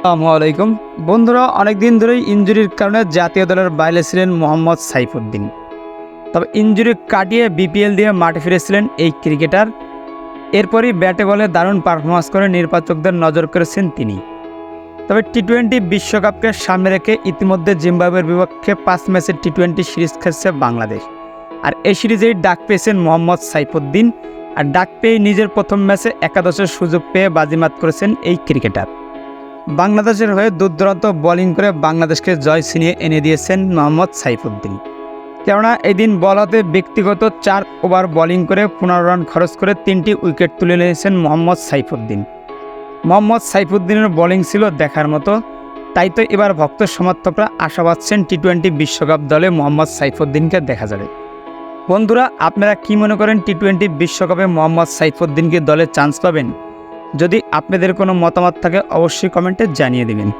আসসালামু আলাইকুম। বন্ধুরা, অনেকদিন ধরেই ইঞ্জুরির কারণে জাতীয় দলের বাইরে ছিলেন মোহাম্মদ সাইফুদ্দিন। তবে ইঞ্জুরি কাটিয়ে বিপিএল দিয়ে মাঠে ফিরেছিলেন এই ক্রিকেটার। এরপরই ব্যাটে বলে দারুণ পারফরমেন্স করে নির্বাচকদের নজর করেছেন তিনি। তবে টি টোয়েন্টি বিশ্বকাপকে সামনে রেখে ইতিমধ্যে জিম্বাবুয়ের বিপক্ষে পাঁচ ম্যাচের টি টোয়েন্টি সিরিজ খেলছে বাংলাদেশ। আর এই সিরিজেই ডাক পেয়েছেন মোহাম্মদ সাইফুদ্দিন। আর ডাক পেয়ে নিজের প্রথম ম্যাচে একাদশের সুযোগ পেয়ে বাজিমাত করেছেন এই ক্রিকেটার। বাংলাদেশের হয়ে দুর্দান্ত বোলিং করে বাংলাদেশকে জয় ছিনিয়ে এনে দিয়েছেন মোহাম্মদ সাইফুদ্দিন। কেননা এদিন বল হাতে ব্যক্তিগত চার ওভার বোলিং করে পনেরো রান খরচ করে তিনটি উইকেট তুলে নিয়েছেন মোহাম্মদ সাইফুদ্দিন। মোহাম্মদ সাইফুদ্দিনের বোলিং ছিল দেখার মতো, তাই তো এবার ভক্ত সমর্থকরা আশা পাচ্ছেন টি টোয়েন্টি বিশ্বকাপ দলে মোহাম্মদ সাইফুদ্দিনকে দেখা যাবে। বন্ধুরা, আপনারা কি মনে করেন টি টোয়েন্টি বিশ্বকাপে মোহাম্মদ সাইফুদ্দিনকে দলে চান্স পাবেন? যদি আপনাদের কোনো মতামত থাকে অবশ্যই কমেন্টে জানিয়ে দেবেন।